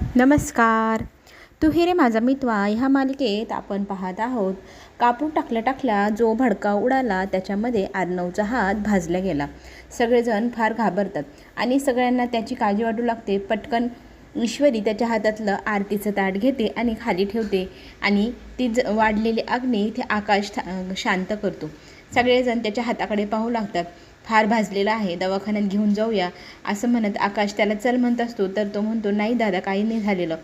नमस्कार. तू हे रे माझा मितवा ह्या मालिकेत आपण पाहत आहोत कापूर टाकल्या टाकल्या जो भडका उडाला त्याच्यामध्ये आर्नवचा हात भाजला गेला. सगळेजण फार घाबरतात आणि सगळ्यांना त्याची काळजी वाटू लागते. पटकन ईश्वरी त्याच्या हातातलं आरतीचं ताट घेते आणि खाली ठेवते आणि ती ज वाढलेली अग्नी ते आकाश था- शांत करतो. सगळेजण त्याच्या हाताकडे पाहू लागतात. फार भाजलेला आहे दवाखान्यात घेऊन जाऊया असं म्हणत आकाश त्याला चल म्हणत असतो तर तो म्हणतो नाही दादा काही नाही झालेलं.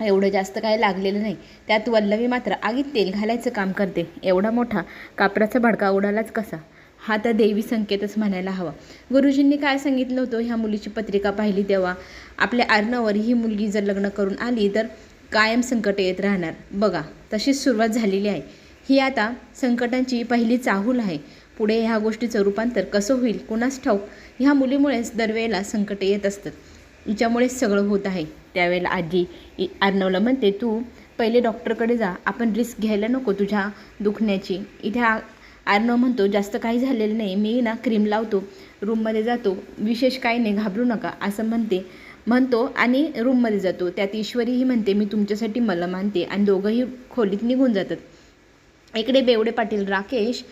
एवढं जास्त काय लागलेलं नाही. त्यात वल्लवी मात्र आगीत तेल घालायचं काम करते. एवढा मोठा कापराचा भडका उडालाच कसा? हा तर देवी संकेतच म्हणायला हवा. गुरुजींनी काय सांगितलं होतं? ह्या मुलीची पत्रिका पाहिली तेव्हा. आपल्या अर्णावर ही मुलगी जर लग्न करून आली तर कायम संकट येत राहणार. बघा तशीच सुरुवात झालेली आहे. ही आता संकटांची पहिली चाहूल आहे. पुढे ह्या गोष्टीचं रूपांतर कसं होईल कुणास ठाऊक ह्या मुलीमुळेच दरवेळेला संकट येत असतात. हिच्यामुळेच सगळं होत आहे. त्यावेळेला आजी इ- अर्णवला म्हणते तू पहिले डॉक्टरकडे जा आपण रिस्क घ्यायला नको तुझ्या दुखण्याची. इथे आर्नव म्हणतो जास्त काही झालेलं नाही मी ना क्रीम लावतो रूममध्ये जातो विशेष काही नाही घाबरू नका असं म्हणते. म्हणतो आणि रूममध्ये जातो. त्यात ईश्वरीही म्हणते मी तुमच्यासाठी मला मानते आणि दोघंही खोलीत निघून जातात. इकडे बेवडे पाटील राकेश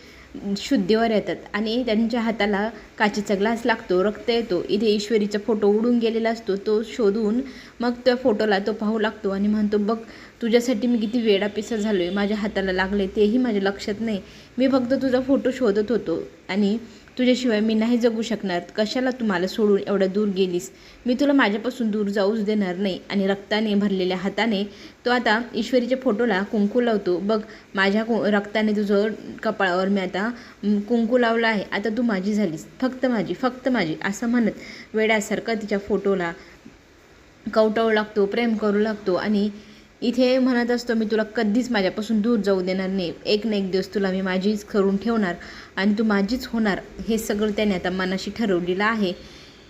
शुद्धीवर येतात. आणि त्यांच्या हाताला काचेचा ग्लास लागतो रक्त येतो. इथे ईश्वरीचा फोटो उडून गेलेला असतो. तो शोधून मग त्या फोटोला तो पाहू लागतो आणि म्हणतो बघ तुझ्यासाठी मी किती वेडापिसा झालो आहे माझ्या हाताला लागले तेही माझ्या लक्षात नाही. मी फक्त तुझा फोटो शोधत होतो. आणि तुझ्याशिवाय मी नाही जगू शकणार. कशाला तू मला सोडून एवढ्या दूर गेलीस? मी तुला माझ्यापासून दूर जाऊच देणार नाही. आणि रक्ताने भरलेल्या हाताने तो आता ईश्वरीच्या फोटोला कुंकू लावतो. बघ माझ्या कु रक्ताने तुझं कपाळावर मी आता कुंकू लावला आहे. आता तू माझी झालीस. फक्त माझी फक्त माझी असं म्हणत वेड्यासारखं तिच्या फोटोला कवटाळू लागतो प्रेम करू लागतो. आणि इथे म्हणत असतो मी तुला कधीच माझ्यापासून दूर जाऊ देणार नाही. एक ना एक दिवस तुला मी माझीच करून ठेवणार आणि तू माझीच होणार. हे सगळं त्याने आता मनाशी ठरवलेलं आहे.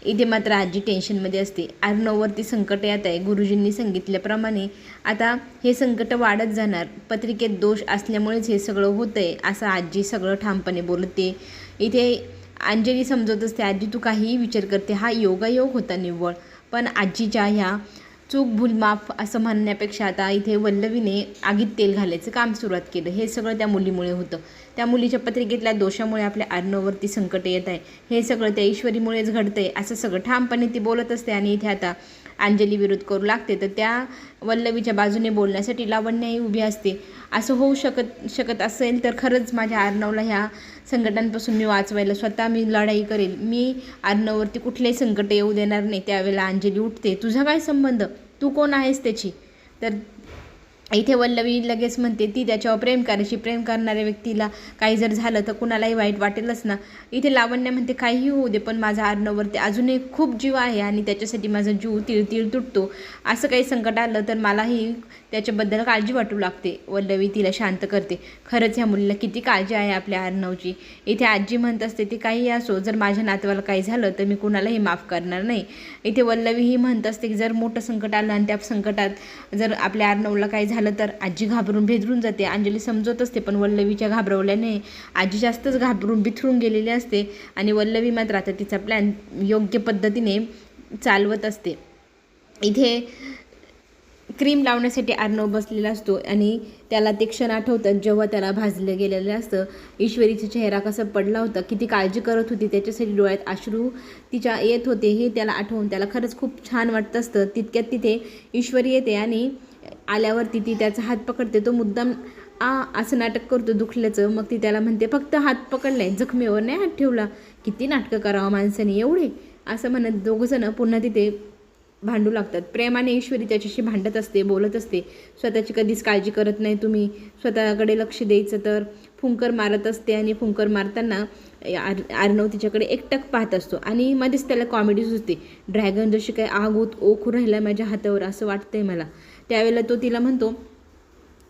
इथे मात्र आजी टेन्शनमध्ये असते. अर्णववरती संकट येत आहे. गुरुजींनी सांगितल्याप्रमाणे आता हे संकट वाढत जाणार. पत्रिकेत दोष असल्यामुळेच हे सगळं होतं आहे असं आजी सगळं ठामपणे बोलते. इथे अंजली समजत असते आजी तू काहीही विचार करते. हा योगायोग होता निव्वळ. पण आजीच्या ह्या चूक भूलमाफ असं म्हणण्यापेक्षा आता इथे वल्लवीने आगीत तेल घालायचं काम सुरुवात केलं. हे सगळं त्या मुलीमुळे होतं. त्या मुलीच्या पत्रिकेतल्या दोषामुळे आपल्या अर्णवरती संकट येत आहे. हे सगळं त्या ईश्वरीमुळेच घडतंय असं सगळं ठामपणे ती बोलत असते आणि इथे आता अंजली विरोध करू लागते. तर त्या वल्लवीच्या बाजूने बोलण्यासाठी लावण्याही उभी असते. असं होऊ शकत शकत असेल तर खरंच माझ्या आर्नवला ह्या संकटांपासून मी वाचवायला स्वतः मी लढाई करेल. मी अर्णववरती कुठलेही संकट येऊ देणार नाही. त्यावेळेला अंजली उठते. तुझा काय संबंध? तू कोण आहेस त्याची? तर इथे वल्लवी लगेच म्हणते ती त्याच्यावर प्रेम करायची प्रेम करणाऱ्या व्यक्तीला काही जर झालं तर कुणालाही वाईट वाटेलच ना. इथे लावण्य म्हणते काहीही होऊ दे पण माझा अर्णवरती अजूनही खूप जीव आहे आणि त्याच्यासाठी माझा जीव तिळतिळ तुटतो. असं काही संकट आलं तर मलाही त्याच्याबद्दल काळजी वाटू लागते. वल्लवी तिला शांत करते. खरंच ह्या मुलीला किती काळजी आहे आपल्या अर्णवची इथे आजी म्हणत असते ती काही असो जर माझ्या नातवाला काही झालं तर मी कुणालाही माफ करणार नाही. इथे वल्लवी ही म्हणत असते की जर मोठं संकट आलं आणि त्या संकटात जर आपल्या अर्णवला काही झालं तर आजी घाबरून भेदरून जाते. अंजली समजत असते पण वल्लवीच्या घाबरवल्याने आजी जास्तच घाबरून बिथरून गेलेली असते आणि वल्लवी मात्र आता तिचा प्लॅन योग्य पद्धतीने चालवत असते. इथे क्रीम लावण्यासाठी अर्णव बसलेला असतो आणि त्याला ते क्षण आठवतात जेव्हा त्याला भाजलं गेलेलं असतं. ईश्वरीचा चेहरा कसा पडला होता किती काळजी करत होती त्याच्यासाठी डोळ्यात अश्रू तिच्या येत होते हे त्याला आठवून त्याला खरंच खूप छान वाटत असतं. तितक्यात तिथे ईश्वरी येते आणि आल्यावरती ती त्याचा हात पकडते. तो मुद्दाम आ असं नाटक करतो दुखल्याचं. मग ती त्याला म्हणते फक्त हात पकडलाय जखमेवर नाही हात ठेवला. किती नाटकं करावं माणसाने एवढे. असं म्हणत दोघंजणं पुन्हा तिथे भांडू लागतात. प्रेमाने ईश्वरी त्याच्याशी भांडत असते बोलत असते. स्वतःची कधीच काळजी करत नाही तुम्ही. स्वतःकडे लक्ष द्यायचं तर फुंकर मारत असते आणि फुंकर मारताना आर आर्णव तिच्याकडे एकटक पाहत असतो. आणि मध्येच त्याला कॉमेडी सुचते. ड्रॅगन जशी काय आग ओत ओखू राहिला माझ्या हातावर असं वाटतंय मला. त्यावेळेला तो तिला म्हणतो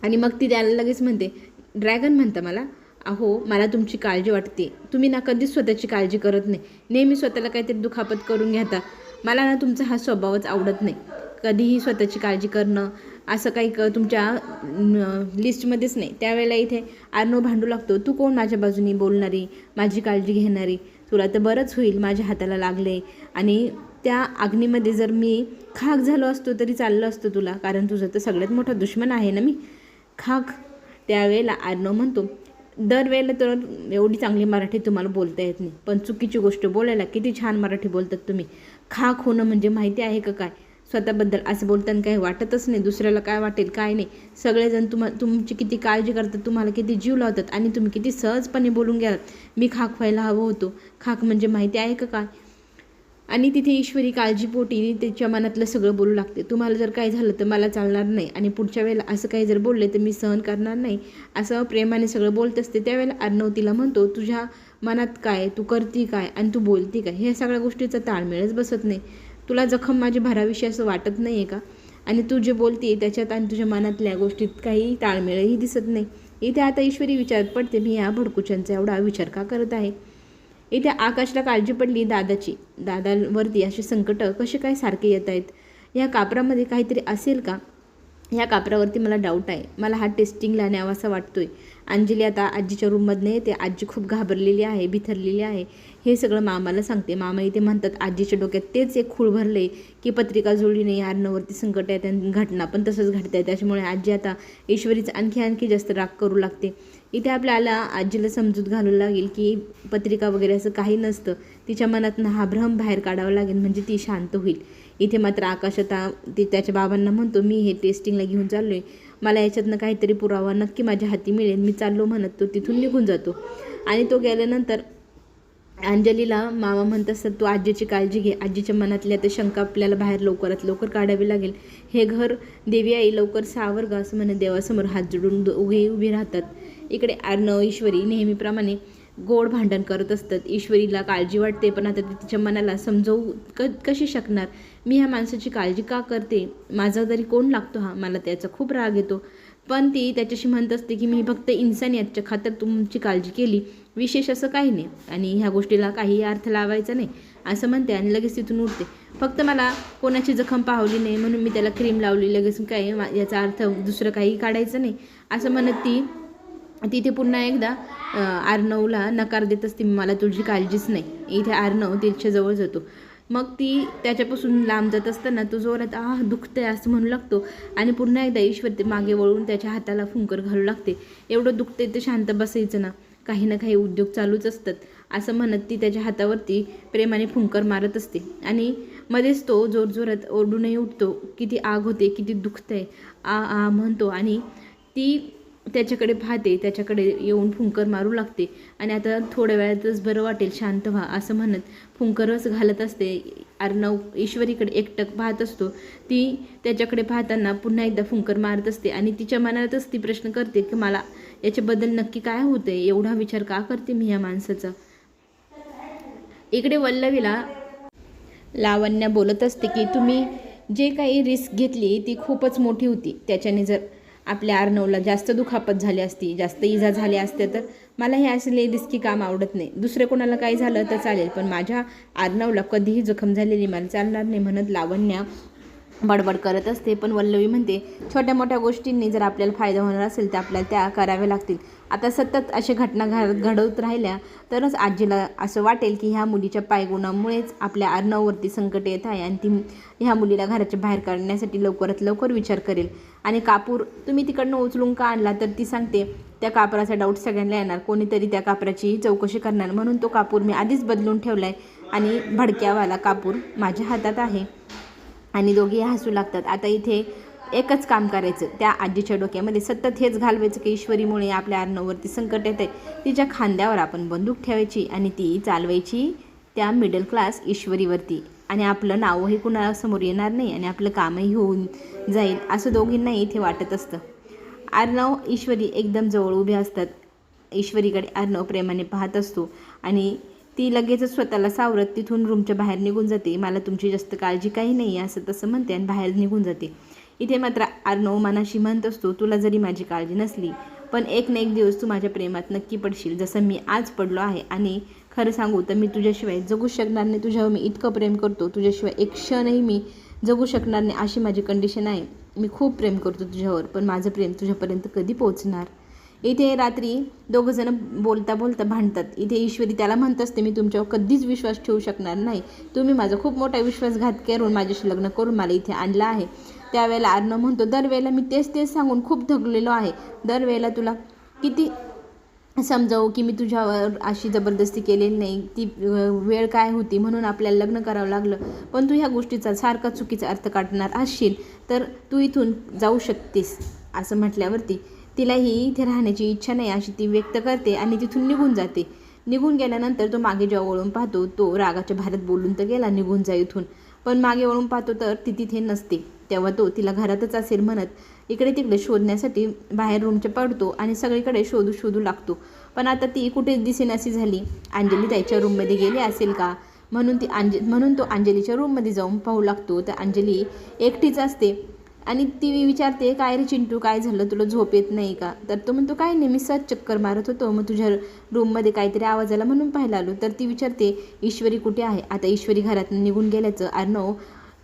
आणि मग ती त्याला लगेच म्हणते ड्रॅगन म्हणतं मला? अहो मला तुमची काळजी वाटते. तुम्ही ना कधीच स्वतःची काळजी करत नाही. नेहमी स्वतःला काहीतरी दुखापत करून घेता. मला ना तुमचा हा स्वभावच आवडत नाही. कधीही स्वतःची काळजी करणं असं काही क तुमच्या लिस्टमध्येच नाही. त्यावेळेला इथे आर्नो भांडू लागतो. तू कोण माझ्या बाजूनी बोलणारी? माझी काळजी घेणारी? तुला तर बरंच होईल. माझ्या हाताला लागले. आणि त्या अग्नीमध्ये जर मी खाक झालो असतो तरी चाललं असतं तुला कारण तुझं तर सगळ्यात मोठा दुश्मन आहे ना मी. खाक. त्यावेळेला आर्नो म्हणतो दरवेळेला तर एवढी चांगली मराठी तुम्हाला बोलता येत नाही. पण चुकीची गोष्ट बोलायला किती छान मराठी बोलतात तुम्ही. खाक होणं म्हणजे माहिती आहे का काय? स्वतःबद्दल असं बोलताना काही वाटतच नाही दुसऱ्याला काय वाटेल काय नाही. सगळेजण तुम्हा तुमची किती काळजी करतात तुम्हाला किती जीव लावतात आणि तुम्ही किती सहजपणे बोलून गेलात मी खाक व्हायला हवं होतो. खाक म्हणजे माहिती आहे का काय? आणि तिथे ईश्वरी काळजीपोटी त्याच्या मनातलं सगळं बोलू लागते. तुम्हाला जर काय झालं तर मला चालणार नाही. आणि पुढच्या वेळेला असं काही जर बोलले तर मी सहन करणार नाही. असं प्रेमाने सगळं बोलत असते. त्यावेळेला अर्णव तिला म्हणतो तुझ्या मनात काय? तू करती काय? आणि तू बोलती काय? हे सगळ्या गोष्टीचा ताळमेळच बसत नाही. तुला जखम माझी भराविषयी असं वाटत नाही आहे का? आणि तू जे बोलते त्याच्यात आणि तुझ्या मनातल्या गोष्टीत काही ताळमेळही दिसत नाही. इथे आता ईश्वरी विचारत पडते मी या भडकुच्यांचा एवढा विचार का करत आहे? इथे आकाशला काळजी पडली दादाची. दादावरती असे संकट कसे काय सारखे येत आहेत या कापरामध्ये काहीतरी असेल का? ह्या कापरावरती मला डाऊट आहे. मला हा टेस्टिंगला न्यावासा आहे अंजली आता आजीच्या रूममधनं येते. आजी खूप घाबरलेली आहे बिथरलेली आहे. हे सगळं मामाला सांगते. मामा इथे म्हणतात आजीच्या डोक्यात तेच एक खूळ भरले की पत्रिका जुळली नाही संकट आहे आणि घटना पण तसंच घडत आहे त्याच्यामुळे आजी आता ईश्वरीचं आणखी आणखी जास्त राग करू लागते. इथे आपल्याला आजीला समजूत घालू लागेल की पत्रिका वगैरे असं काही नसतं. तिच्या मनातनं हा भ्रम बाहेर काढावा लागेल. म्हणजे ती शांत होईल. इथे मात्र आकाश आता ते त्याच्या बाबांना म्हणतो मी हे टेस्टिंगला घेऊन चाललो आहे मला याच्यातनं काहीतरी पुरावा नक्की माझ्या हाती मिळेल. मी चाललो म्हणत तो तिथून निघून जातो. आणि तो गेल्यानंतर अंजलीला मामा म्हणत असतात तू आजीची काळजी घे. आजीच्या मनातल्या त्या शंका आपल्याला बाहेर लवकरात लवकर काढावी लागेल. हे घर देवी आई लवकर सावर ग असं म्हणत देवासमोर हात जोडून दोघे उभे राहतात. इकडे अर्णव ईश्वरी नेहमीप्रमाणे गोड भांडण करत असतात. ईश्वरीला काळजी वाटते पण आता ती तिच्या मनाला समजवू क कशी शकणार? मी ह्या माणसाची काळजी का करते? माझा तरी कोण लागतो हा? मला त्याचा खूप राग येतो. पण ती त्याच्याशी म्हणत असते की मी फक्त इन्सानियतच्या खातर तुमची काळजी केली. विशेष असं काही नाही. आणि ह्या गोष्टीला काही अर्थ लावायचा नाही. असं म्हणते आणि लगेच तिथून उठते. फक्त मला कोणाची जखम पाहली नाही म्हणून मी त्याला क्रीम लावली. लगेच काय मा- याचा अर्थ दुसरं काही काढायचं नाही. असं म्हणत ती तिथे पुन्हा एकदा आर्नवला नकार देत असते मला तुझी काळजीच नाही. इथे आर्नव तिच्या जवळ जातो मग ती त्याच्यापासून लांब जात असताना तो जोरात आह दुखतंय असं म्हणू लागतो. आणि पुन्हा एकदा ईश्वर ते मागे वळून त्याच्या हाताला फुंकर घालू लागते. एवढं दुखतंय ते शांत बसायचं ना. काही ना काही उद्योग चालूच असतात असं म्हणत ती त्याच्या हातावरती प्रेमाने फुंकर मारत असते. आणि मध्येच तो जोरजोरात ओरडूनही उठतो किती आग होते किती दुखतंय आ आ म्हणतो. आणि ती त्याच्याकडे पाहते त्याच्याकडे येऊन फुंकर मारू लागते आणि आता थोड्या वेळातच बरं वाटेल शांत व्हा असं म्हणत फुंकरच घालत असते. अर्णव ईश्वरीकडे एकटक पाहत असतो. ती त्याच्याकडे पाहताना पुन्हा एकदा फुंकर मारत असते आणि तिच्या मनातच ती प्रश्न करते की मला याच्याबद्दल नक्की काय होतं एवढा विचार का करते मी या माणसाचा? इकडे वल्लवीला लावण्या बोलत असते की तुम्ही जे काही रिस्क घेतली ती खूपच मोठी होती. त्याच्याने जर आपल्या अर्णवला जास्त दुखापत झाली असती जास्त इजा झाल्या असत्या तर मला हे असले रिस्की काम आवडत नाही. दुसरे कोणाला काही झालं तर चालेल पण माझ्या अर्णवला कधीही जखम झालेली मला चालणार नाही म्हणत लावण्या बडबड करत असते. पण वल्लवी म्हणते छोट्या मोठ्या गोष्टींनी जर आपल्याला फायदा होणार असेल तर आपल्याला त्या कराव्या लागतील. आता सतत अशा घटना घड घडवत राहिल्या तरच आजीला असं वाटेल की ह्या मुलीच्या पायगुणामुळेच आपल्या अर्णववरती संकट येत आहे आणि ती ह्या मुलीला घराच्या बाहेर काढण्यासाठी लवकरात लवकर विचार करेल. आणि कापूर तुम्ही तिकडनं उचलून का आणला? तर ती सांगते त्या कापराचा डाऊट सगळ्यांना येणार. कोणीतरी त्या कापराची चौकशी करणार. म्हणून तो कापूर मी आधीच बदलून ठेवला आहे आणि भडक्यावाला कापूर माझ्या हातात आहे. आणि दोघे हसू लागतात. आता इथे एकच काम करायचं. त्या आजीच्या डोक्यामध्ये सतत हेच घालवायचं की ईश्वरीमुळे आपल्या अर्णववरती संकट येते तिच्या खांद्यावर आपण बंदूक ठेवायची आणि ती चालवायची त्या मिडल क्लास ईश्वरीवरती. आणि आपलं नावही कुणाला समोर येणार नाही आणि आपलं कामही होऊन जाईल असं दोघींनाही इथे वाटत असतं. अर्णव ईश्वरी एकदम जवळ उभे असतात. ईश्वरीकडे अर्णव प्रेमाने पाहत असतो आणि ती लगेचच स्वतःला सावरत तिथून रूमच्या बाहेर निघून जाते. मला तुमची जास्त काळजी काही नाही आहे असं तसं म्हणते आणि बाहेर निघून जाते. इथे मात्र अर्णव मनाशी म्हणत असतो तुला जरी माझी काळजी नसली पण एक ना एक दिवस तू माझ्या प्रेमात नक्की पडशील जसं मी आज पडलो आहे. आणि खरं सांगू तर मी तुझ्याशिवाय जगू शकणार नाही तुझ्यावर मी इतकं प्रेम करतो तुझ्याशिवाय एक क्षणही मी जगू शकणार नाही अशी माझी कंडिशन आहे. मी खूप प्रेम करतो तुझ्यावर पण माझं प्रेम तुझ्यापर्यंत कधी पोहोचणार? इथे रात्री दोघंजणं बोलता बोलता भांडतात. इथे ईश्वरी त्याला म्हणत असते मी तुमच्यावर कधीच विश्वास ठेवू शकणार नाही. तुम्ही माझा खूप मोठा विश्वासघात करून माझ्याशी लग्न करून मला इथे आणलं आहे. त्यावेळेला अर्ण म्हणतो दरवेळेला मी तेच तेच सांगून खूप थकलेलो आहे. दरवेळेला तुला किती समजावू की मी तुझ्यावर अशी जबरदस्ती केलेली नाही? ती वेळ काय होती? म्हणून आपल्याला लग्न करावं लागलं. पण तू ह्या गोष्टीचा सारखा चुकीचा अर्थ काढणार असशील तर तू इथून जाऊ शकतेस असं म्हटल्यावरती तिलाही इथे राहण्याची इच्छा नाही अशी ती व्यक्त करते आणि तिथून निघून जाते. निघून गेल्यानंतर तो मागे जेव्हा वळून पाहतो तो रागाच्या भारत बोलून तर गेला निघून जा इथून. पण मागे वळून पाहतो तर ती तिथे नसते. तेव्हा तो तिला घरातच असेल म्हणत इकडे तिकडे शोधण्यासाठी बाहेर रूमच्या पडतो आणि सगळीकडे शोधू शोधू लागतो. पण आता ती कुठेच दिसेनाशी झाली. अंजली त्याच्या रूममध्ये गेली असेल का? म्हणून ती अंज म्हणून तो अंजलीच्या रूममध्ये जाऊन पाहू लागतो. तर अंजली एकटीच असते. आणि ती विचारते काय रे चिंटू काय झालं? तुला झोप येत नाही का? तर तो म्हणतो काय नाही मी सहज चक्कर मारत होतो. मग तुझ्या रूममध्ये काहीतरी आवाज आला म्हणून पाहायला आलो. तर ती विचारते ईश्वरी कुठे आहे? आता ईश्वरी घरात निघून गेल्याचं अर्णव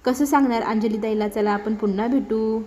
कसं सांगणार अंजली ताईला चला आपण पुन्हा भेटू.